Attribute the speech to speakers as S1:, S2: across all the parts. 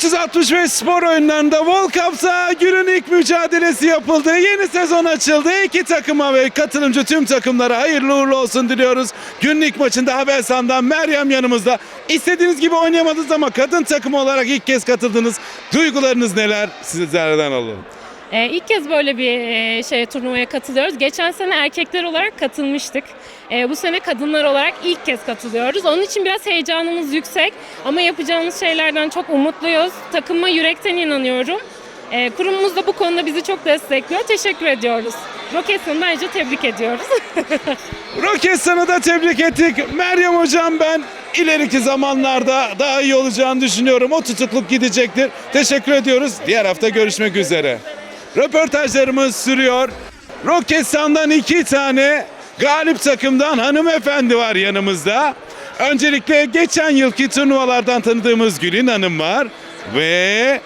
S1: 365 spor oyunlarında World Cup'ta günün ilk mücadelesi yapıldı. Yeni sezon açıldı. İki takıma ve katılımcı tüm takımlara hayırlı uğurlu olsun diliyoruz. Günün ilk maçında Havelsan'dan Meryem yanımızda. İstediğiniz gibi oynayamadınız ama kadın takımı olarak ilk kez katıldınız. Duygularınız neler? Sizlerden alalım.
S2: Ee, ilk kez böyle bir e, şey turnuvaya katılıyoruz. Geçen sene erkekler olarak katılmıştık. Ee, bu sene kadınlar olarak ilk kez katılıyoruz. Onun için biraz heyecanımız yüksek ama yapacağımız şeylerden çok umutluyuz. Takıma yürekten inanıyorum. Ee, kurumumuz da bu konuda bizi çok destekliyor. Teşekkür ediyoruz. Roketsan'ı ayrıca tebrik ediyoruz.
S1: Roketsan'ı da tebrik ettik. Meryem hocam ben ileriki zamanlarda daha iyi olacağını düşünüyorum. O tutukluk gidecektir. Teşekkür ediyoruz. Diğer hafta görüşmek üzere. Röportajlarımız sürüyor. Roketsan'dan iki tane galip takımdan hanımefendi var yanımızda. Öncelikle geçen yılki turnuvalardan tanıdığımız Gülün Hanım var. Ve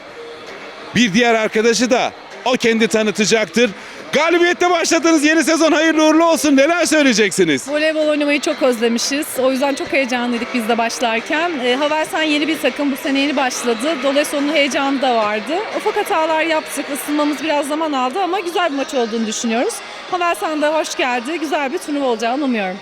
S1: bir diğer arkadaşı da o kendi tanıtacaktır. Galibiyetle başladığınız yeni sezon hayırlı uğurlu olsun. Neler söyleyeceksiniz?
S3: Voleybol oynamayı çok özlemişiz. O yüzden çok heyecanlıydık biz de başlarken. E, Havelsan yeni bir takım bu sene yeni başladı. Dolayısıyla onun heyecanı da vardı. Ufak hatalar yaptık. Isınmamız biraz zaman aldı ama güzel bir maç olduğunu düşünüyoruz. Havelsan da hoş geldi. Güzel bir turnuva olacağını umuyorum.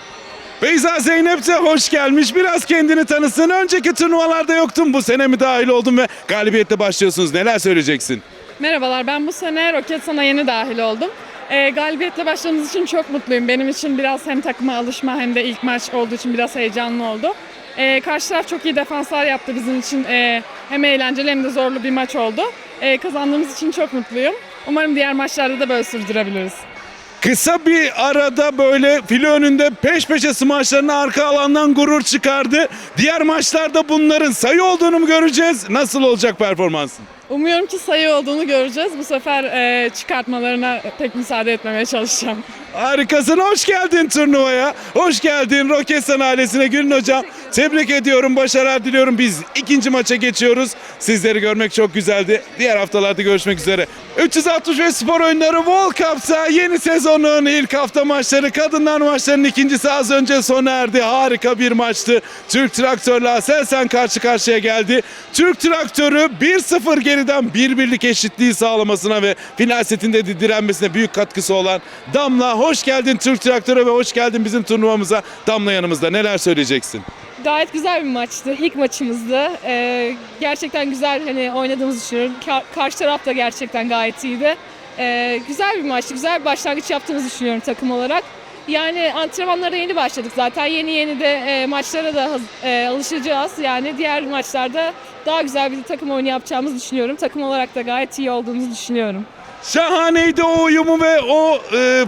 S1: Beyza Zeynep de hoş gelmiş. Biraz kendini tanısın. Önceki turnuvalarda yoktun. Bu sene mi dahil oldun ve galibiyetle başlıyorsunuz. Neler söyleyeceksin?
S4: Merhabalar, ben bu sene Roketsan'a yeni dahil oldum. Ee, galibiyetle başladığımız için çok mutluyum. Benim için biraz hem takıma alışma hem de ilk maç olduğu için biraz heyecanlı oldu. Ee, karşı taraf çok iyi defanslar yaptı bizim için. Ee, hem eğlenceli hem de zorlu bir maç oldu. Ee, kazandığımız için çok mutluyum. Umarım diğer maçlarda da böyle sürdürebiliriz.
S1: Kısa bir arada böyle file önünde peş peşe smaçlarını arka alandan gurur çıkardı. Diğer maçlarda bunların sayı olduğunu mu göreceğiz? Nasıl olacak performansın?
S4: Umuyorum ki sayı olduğunu göreceğiz. Bu sefer e, çıkartmalarına pek müsaade etmemeye çalışacağım.
S1: Harikasın. Hoş geldin turnuvaya. Hoş geldin Roketsan ailesine Gülün Hocam. Tebrik ediyorum. Başarılar diliyorum. Biz ikinci maça geçiyoruz. Sizleri görmek çok güzeldi. Diğer haftalarda görüşmek üzere. 365 spor oyunları World Cup'ta yeni sezonun ilk hafta maçları. Kadınlar maçlarının ikincisi az önce sona erdi. Harika bir maçtı. Türk Traktör'le Aselsan karşı karşıya geldi. Türk Traktör'ü 1-0 geriden bir birlik eşitliği sağlamasına ve final setinde de direnmesine büyük katkısı olan Damla hoş geldin Türk Traktör'e ve hoş geldin bizim turnuvamıza. Damla yanımızda neler söyleyeceksin?
S4: Gayet güzel bir maçtı. İlk maçımızdı. Ee, gerçekten güzel hani oynadığımızı düşünüyorum. Ka- karşı taraf da gerçekten gayet iyiydi. Ee, güzel bir maçtı. Güzel bir başlangıç yaptığımızı düşünüyorum takım olarak. Yani antrenmanlara yeni başladık zaten. Yeni yeni de e, maçlara da e, alışacağız. Yani diğer maçlarda daha güzel bir takım oyunu yapacağımızı düşünüyorum. Takım olarak da gayet iyi olduğumuzu düşünüyorum.
S1: Şahaneydi o uyumu ve o e,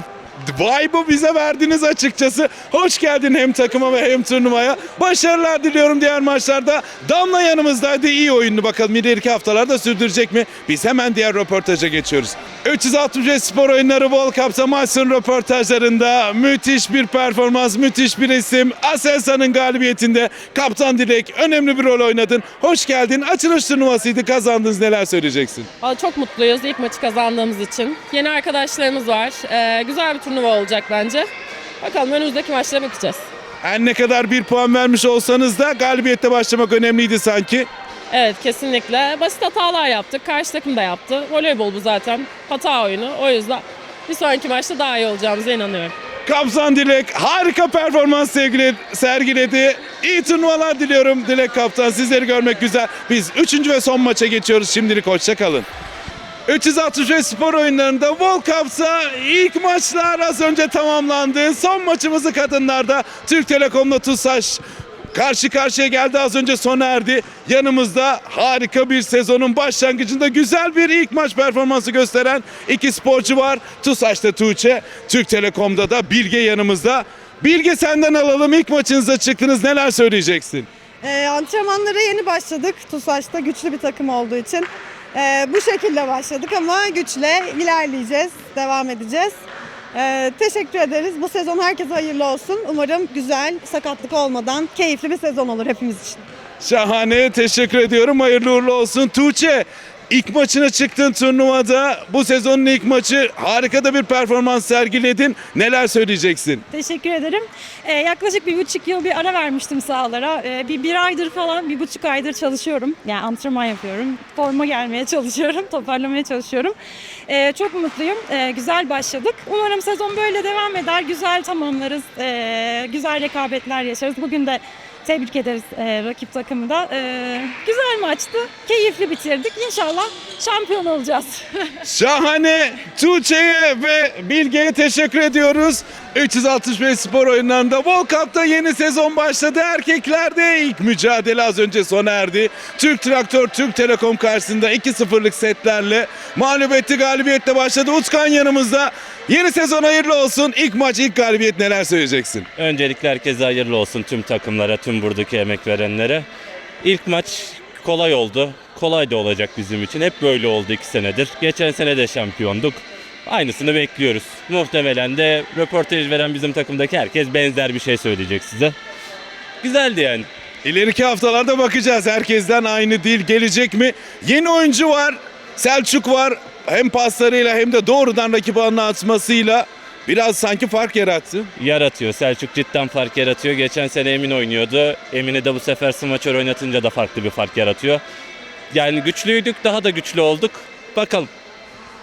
S1: vibe'ı bize verdiniz açıkçası. Hoş geldin hem takıma ve hem turnuvaya. Başarılar diliyorum diğer maçlarda. Damla yanımızdaydı. iyi oyunlu bakalım ileriki haftalarda sürdürecek mi? Biz hemen diğer röportaja geçiyoruz. 365 Spor Oyunları World Cup'ta maçın röportajlarında müthiş bir performans, müthiş bir isim. Aselsan'ın galibiyetinde Kaptan Dilek önemli bir rol oynadın. Hoş geldin. Açılış turnuvasıydı. Kazandınız. Neler söyleyeceksin?
S2: Çok mutluyuz ilk maçı kazandığımız için. Yeni arkadaşlarımız var. Ee, güzel bir turnuva olacak bence. Bakalım önümüzdeki maçlara bakacağız.
S1: Her ne kadar bir puan vermiş olsanız da galibiyette başlamak önemliydi sanki.
S2: Evet kesinlikle. Basit hatalar yaptık. Karşı takım da yaptı. Voleybol bu zaten. Hata oyunu. O yüzden bir sonraki maçta daha iyi olacağımıza inanıyorum.
S1: Kaptan Dilek harika performans sergile- sergiledi. İyi turnuvalar diliyorum Dilek Kaptan. Sizleri görmek güzel. Biz 3. ve son maça geçiyoruz. Şimdilik hoşça kalın. 365 spor oyunlarında World Cup'ta ilk maçlar az önce tamamlandı. Son maçımızı kadınlarda Türk Telekom'la TUSAŞ karşı karşıya geldi az önce sona erdi. Yanımızda harika bir sezonun başlangıcında güzel bir ilk maç performansı gösteren iki sporcu var. TUSAŞ'ta Tuğçe, Türk Telekom'da da Bilge yanımızda. Bilge senden alalım. İlk maçınıza çıktınız. Neler söyleyeceksin?
S5: Ee, antrenmanlara yeni başladık. TUSAŞ'ta güçlü bir takım olduğu için. Ee, bu şekilde başladık ama güçle ilerleyeceğiz, devam edeceğiz. Ee, teşekkür ederiz. Bu sezon herkese hayırlı olsun. Umarım güzel, sakatlık olmadan keyifli bir sezon olur hepimiz için.
S1: Şahane. Teşekkür ediyorum. Hayırlı uğurlu olsun. Tuğçe İlk maçına çıktın turnuvada. Bu sezonun ilk maçı harika da bir performans sergiledin. Neler söyleyeceksin?
S6: Teşekkür ederim. Ee, yaklaşık bir buçuk yıl bir ara vermiştim sahalara. Ee, bir, bir aydır falan, bir buçuk aydır çalışıyorum. Yani antrenman yapıyorum. Forma gelmeye çalışıyorum, toparlamaya çalışıyorum. Ee, çok mutluyum. Ee, güzel başladık. Umarım sezon böyle devam eder. Güzel tamamlarız. Ee, güzel rekabetler yaşarız. Bugün de tebrik ederiz e, rakip takımı da. Ee, güzel maçtı. Keyifli bitirdik. İnşallah şampiyon olacağız.
S1: Şahane Tuğçe'ye ve Bilge'ye teşekkür ediyoruz. 365 spor oyunlarında World Cup'ta yeni sezon başladı. Erkeklerde ilk mücadele az önce sona erdi. Türk Traktör Türk Telekom karşısında 2-0'lık setlerle mağlubiyetli galibiyetle başladı. Utkan yanımızda. Yeni sezon hayırlı olsun. İlk maç ilk galibiyet neler söyleyeceksin?
S7: Öncelikle herkese hayırlı olsun tüm takımlara, tüm buradaki emek verenlere. İlk maç kolay oldu. Kolay da olacak bizim için. Hep böyle oldu iki senedir. Geçen sene de şampiyonduk. Aynısını bekliyoruz. Muhtemelen de röportaj veren bizim takımdaki herkes benzer bir şey söyleyecek size. Güzeldi yani.
S1: İleriki haftalarda bakacağız. Herkesten aynı dil gelecek mi? Yeni oyuncu var. Selçuk var. Hem paslarıyla hem de doğrudan rakip alanına atmasıyla biraz sanki fark yarattı.
S7: Yaratıyor. Selçuk cidden fark yaratıyor. Geçen sene Emin oynuyordu. Emin'i de bu sefer smaçör oynatınca da farklı bir fark yaratıyor. Yani güçlüydük, daha da güçlü olduk. Bakalım.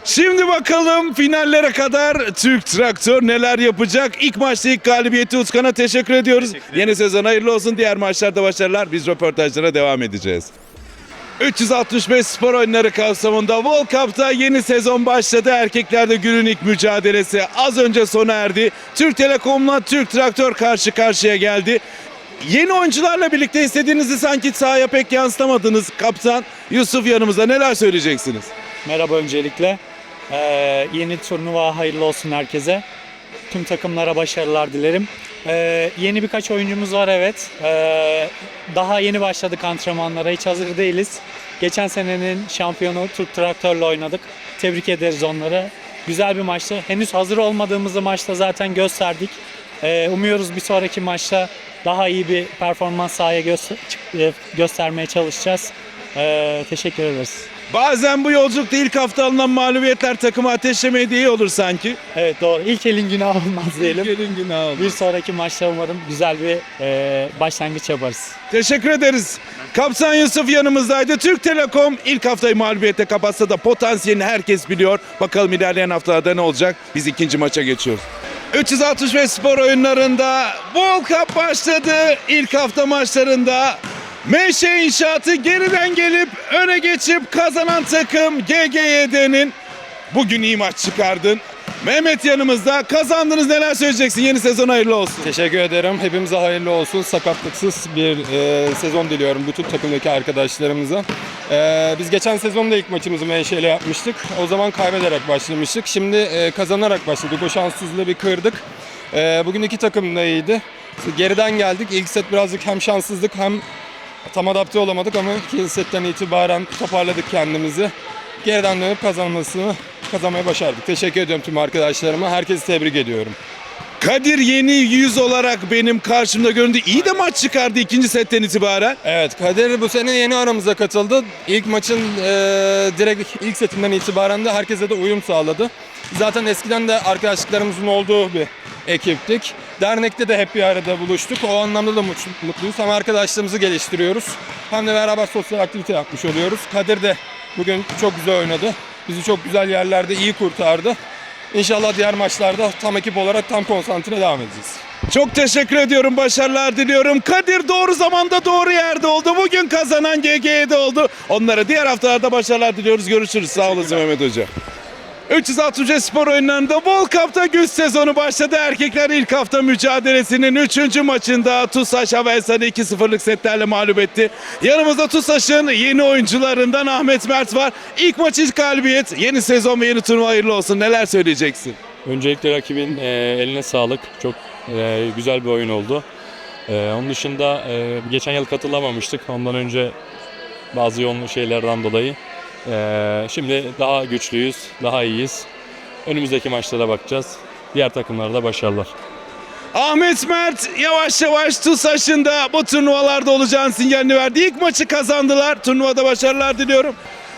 S1: Şimdi bakalım finallere kadar Türk Traktör neler yapacak? İlk maçta ilk galibiyeti Utkan'a teşekkür ediyoruz. Yeni sezon hayırlı olsun. Diğer maçlarda başarılar. Biz röportajlara devam edeceğiz. 365 spor oyunları kapsamında World Cup'ta yeni sezon başladı. Erkeklerde günün ilk mücadelesi az önce sona erdi. Türk Telekom'la Türk Traktör karşı karşıya geldi. Yeni oyuncularla birlikte istediğinizi sanki sahaya pek yansıtamadınız. Kaptan Yusuf yanımızda neler söyleyeceksiniz?
S8: Merhaba öncelikle. Ee, yeni turnuva hayırlı olsun herkese. Tüm takımlara başarılar dilerim. Ee, yeni birkaç oyuncumuz var evet. Ee, daha yeni başladık antrenmanlara. Hiç hazır değiliz. Geçen senenin şampiyonu Türk Traktör'le oynadık. Tebrik ederiz onları. Güzel bir maçtı. Henüz hazır olmadığımızı maçta zaten gösterdik. Ee, umuyoruz bir sonraki maçta daha iyi bir performans sahaya göster- e, göstermeye çalışacağız. Ee, teşekkür ederiz.
S1: Bazen bu yolculukta ilk hafta alınan mağlubiyetler takımı ateşlemeye de iyi olur sanki.
S8: Evet doğru. İlk elin günahı olmaz diyelim.
S1: Gelin günah olur.
S8: Bir sonraki maçta umarım güzel bir e, başlangıç yaparız.
S1: Teşekkür ederiz. Kaptan Yusuf yanımızdaydı. Türk Telekom ilk haftayı mağlubiyette kapatsa da potansiyelini herkes biliyor. Bakalım ilerleyen haftalarda ne olacak? Biz ikinci maça geçiyoruz. 365 spor oyunlarında World Cup başladı. İlk hafta maçlarında Meşe İnşaatı geriden gelip öne geçip kazanan takım GGYD'nin bugün iyi maç çıkardın. Mehmet yanımızda. Kazandınız neler söyleyeceksin? Yeni sezon hayırlı olsun.
S9: Teşekkür ederim. Hepimize hayırlı olsun. Sakatlıksız bir e, sezon diliyorum bütün takımdaki arkadaşlarımıza. E, biz geçen sezonda ilk maçımızı MŞ ile yapmıştık. O zaman kaybederek başlamıştık. Şimdi e, kazanarak başladık. O şanssızlığı bir kırdık. E, bugün iki takım da iyiydi. Geriden geldik. İlk set birazcık hem şanssızlık hem tam adapte olamadık ama ikinci setten itibaren toparladık kendimizi. Geriden dönüp kazanmasını kazanmayı başardık. Teşekkür ediyorum tüm arkadaşlarıma. Herkesi tebrik ediyorum.
S1: Kadir yeni yüz olarak benim karşımda göründü. İyi de maç çıkardı ikinci setten itibaren.
S9: Evet Kadir bu sene yeni aramıza katıldı. İlk maçın e, direkt ilk setinden itibaren de herkese de uyum sağladı. Zaten eskiden de arkadaşlıklarımızın olduğu bir ekiptik. Dernekte de hep bir arada buluştuk. O anlamda da mut- mutluyuz. Hem arkadaşlığımızı geliştiriyoruz hem de beraber sosyal aktivite yapmış oluyoruz. Kadir de bugün çok güzel oynadı. Bizi çok güzel yerlerde iyi kurtardı. İnşallah diğer maçlarda tam ekip olarak tam konsantre devam edeceğiz.
S1: Çok teşekkür ediyorum. Başarılar diliyorum. Kadir doğru zamanda doğru yerde oldu. Bugün kazanan GG'de oldu. Onlara diğer haftalarda başarılar diliyoruz. Görüşürüz. Sağ olasın Mehmet Hoca. 360 spor oyunlarında World Cup'ta güç sezonu başladı. Erkekler ilk hafta mücadelesinin 3. maçında TUSAŞ Havelsan'ı 2-0'lık setlerle mağlup etti. Yanımızda TUSAŞ'ın yeni oyuncularından Ahmet Mert var. İlk maç ilk galibiyet. Yeni sezon ve yeni turnuva hayırlı olsun. Neler söyleyeceksin?
S10: Öncelikle rakibin e, eline sağlık. Çok e, güzel bir oyun oldu. E, onun dışında e, geçen yıl katılamamıştık. Ondan önce bazı yoğun şeylerden dolayı. E, şimdi daha güçlüyüz, daha iyiyiz. Önümüzdeki maçlara bakacağız. Diğer takımlara da başarılar.
S1: Ahmet Mert yavaş yavaş TUSAŞ'ın da bu turnuvalarda olacağını sinyalini verdi. İlk maçı kazandılar. Turnuvada başarılar diliyorum.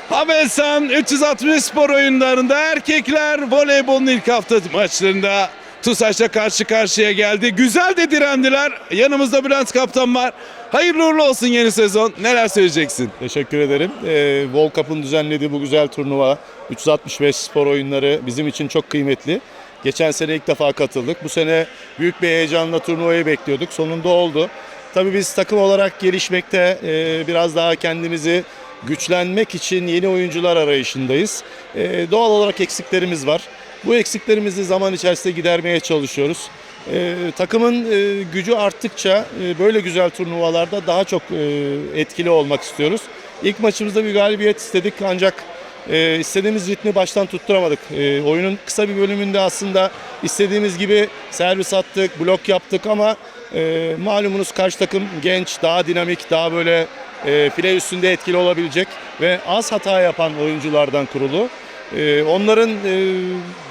S1: Havelsan 360 spor oyunlarında erkekler voleybolun ilk hafta maçlarında TUSAŞ'la karşı karşıya geldi. Güzel de direndiler. Yanımızda Bülent Kaptan var. Hayırlı uğurlu olsun yeni sezon. Neler söyleyeceksin?
S11: Teşekkür ederim. Ee, World Cup'ın düzenlediği bu güzel turnuva 365 spor oyunları bizim için çok kıymetli. Geçen sene ilk defa katıldık. Bu sene büyük bir heyecanla turnuvayı bekliyorduk. Sonunda oldu. Tabii biz takım olarak gelişmekte e, biraz daha kendimizi güçlenmek için yeni oyuncular arayışındayız. E, doğal olarak eksiklerimiz var. Bu eksiklerimizi zaman içerisinde gidermeye çalışıyoruz. E, takımın e, gücü arttıkça e, böyle güzel turnuvalarda daha çok e, etkili olmak istiyoruz. İlk maçımızda bir galibiyet istedik ancak e, istediğimiz ritmi baştan tutturamadık. E, oyunun kısa bir bölümünde aslında istediğimiz gibi servis attık, blok yaptık ama e, malumunuz karşı takım genç, daha dinamik, daha böyle e, file üstünde etkili olabilecek ve az hata yapan oyunculardan kurulu. Ee, onların e,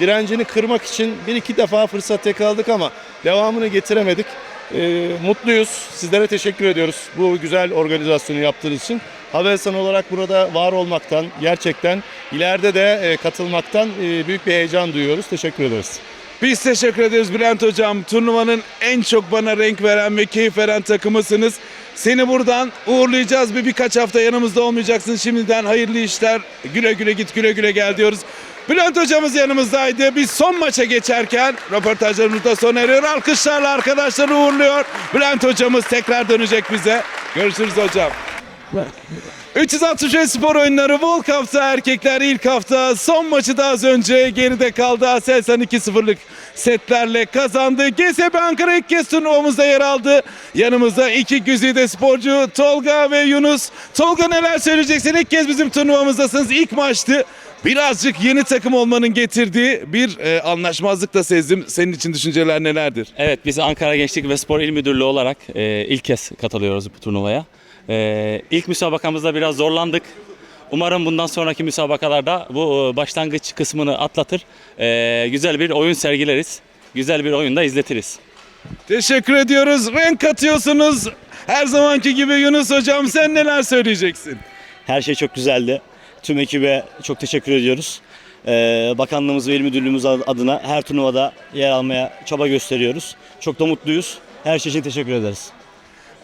S11: direncini kırmak için bir iki defa fırsat yakaladık ama devamını getiremedik. Ee, mutluyuz. Sizlere teşekkür ediyoruz bu güzel organizasyonu yaptığınız için. Havelsan olarak burada var olmaktan, gerçekten ileride de e, katılmaktan e, büyük bir heyecan duyuyoruz. Teşekkür ederiz.
S1: Biz teşekkür ederiz Bülent Hocam. Turnuvanın en çok bana renk veren ve keyif veren takımısınız. Seni buradan uğurlayacağız. Bir birkaç hafta yanımızda olmayacaksın. Şimdiden hayırlı işler. Güle güle git güle güle gel diyoruz. Bülent hocamız yanımızdaydı. Biz son maça geçerken röportajlarımız da sona eriyor. Alkışlarla arkadaşları uğurluyor. Bülent hocamız tekrar dönecek bize. Görüşürüz hocam. 365 spor oyunları World Cup'ta erkekler ilk hafta son maçı da az önce geride kaldı. Aselsan 2-0'lık setlerle kazandı. GSB Ankara ilk kez turnuvamızda yer aldı. Yanımızda iki güzide sporcu Tolga ve Yunus. Tolga neler söyleyeceksin? İlk kez bizim turnuvamızdasınız. İlk maçtı. Birazcık yeni takım olmanın getirdiği bir e, anlaşmazlık da sezdim. Senin için düşünceler nelerdir?
S12: Evet biz Ankara Gençlik ve Spor İl Müdürlüğü olarak e, ilk kez katılıyoruz bu turnuvaya. E, ilk müsabakamızda biraz zorlandık. Umarım bundan sonraki müsabakalarda bu e, başlangıç kısmını atlatır. E, güzel bir oyun sergileriz. Güzel bir oyun da izletiriz.
S1: Teşekkür ediyoruz. Renk katıyorsunuz. Her zamanki gibi Yunus hocam sen neler söyleyeceksin?
S13: Her şey çok güzeldi. Tüm ekibe çok teşekkür ediyoruz. Ee, bakanlığımız ve il müdürlüğümüz adına her turnuvada yer almaya çaba gösteriyoruz. Çok da mutluyuz. Her şey için teşekkür ederiz.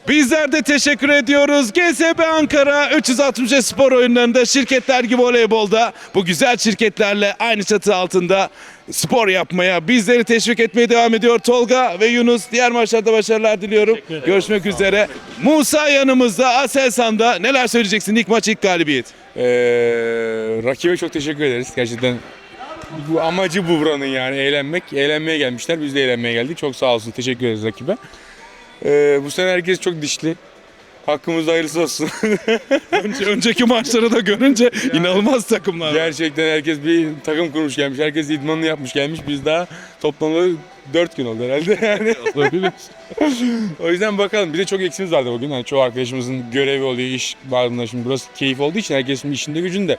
S1: Bizler de teşekkür ediyoruz. GSB Ankara 360 spor oyunlarında şirketler gibi voleybolda bu güzel şirketlerle aynı çatı altında spor yapmaya, bizleri teşvik etmeye devam ediyor. Tolga ve Yunus diğer maçlarda başarılar diliyorum. Görüşmek üzere. Musa yanımızda, Aselsan'da neler söyleyeceksin ilk maç ilk galibiyet?
S9: Ee, rakibe çok teşekkür ederiz. Gerçekten bu amacı bu buranın yani eğlenmek. Eğlenmeye gelmişler. Biz de eğlenmeye geldik. Çok sağ olsun. Teşekkür ederiz rakibe. Ee, bu sene herkes çok dişli. Hakkımızda hayırlısı olsun.
S1: Önce, önceki maçları da görünce inanılmaz takımlar. var.
S9: Gerçekten herkes bir takım kurmuş gelmiş. Herkes idmanını yapmış gelmiş. Biz daha toplamda 4 gün oldu herhalde yani. o yüzden bakalım. Bir de çok eksimiz vardı bugün. Yani çoğu arkadaşımızın görevi oluyor, iş var bunda. Şimdi burası keyif olduğu için herkes şimdi işinde gücünde.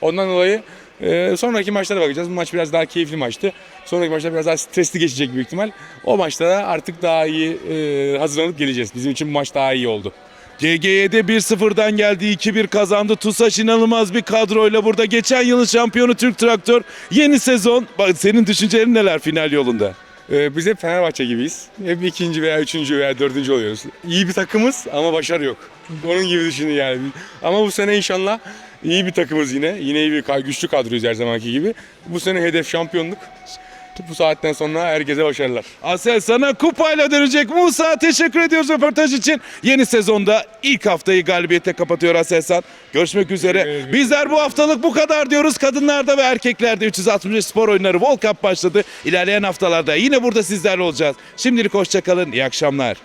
S9: Ondan dolayı e, sonraki maçlara bakacağız. Bu maç biraz daha keyifli maçtı. Sonraki maçlar biraz daha stresli geçecek büyük ihtimal. O maçlara artık daha iyi e, hazırlanıp geleceğiz. Bizim için bu maç daha iyi oldu.
S1: GG'de 1-0'dan geldi 2-1 kazandı. TUSAŞ inanılmaz bir kadroyla burada. Geçen yılın şampiyonu Türk Traktör. Yeni sezon. Bak senin düşüncelerin neler final yolunda?
S9: Ee, biz hep Fenerbahçe gibiyiz. Hep ikinci veya üçüncü veya dördüncü oluyoruz. İyi bir takımız ama başarı yok. Onun gibi düşünün yani. Ama bu sene inşallah iyi bir takımız yine. Yine iyi bir güçlü kadroyuz her zamanki gibi. Bu sene hedef şampiyonluk. Bu saatten sonra herkese başarılar.
S1: Asel sana kupayla dönecek. Musa teşekkür ediyoruz röportaj için. Yeni sezonda ilk haftayı galibiyete kapatıyor Aselsan. Görüşmek üzere. Bizler bu haftalık bu kadar diyoruz. Kadınlarda ve erkeklerde 360 spor oyunları World Cup başladı. İlerleyen haftalarda yine burada sizlerle olacağız. Şimdilik hoşçakalın. İyi akşamlar.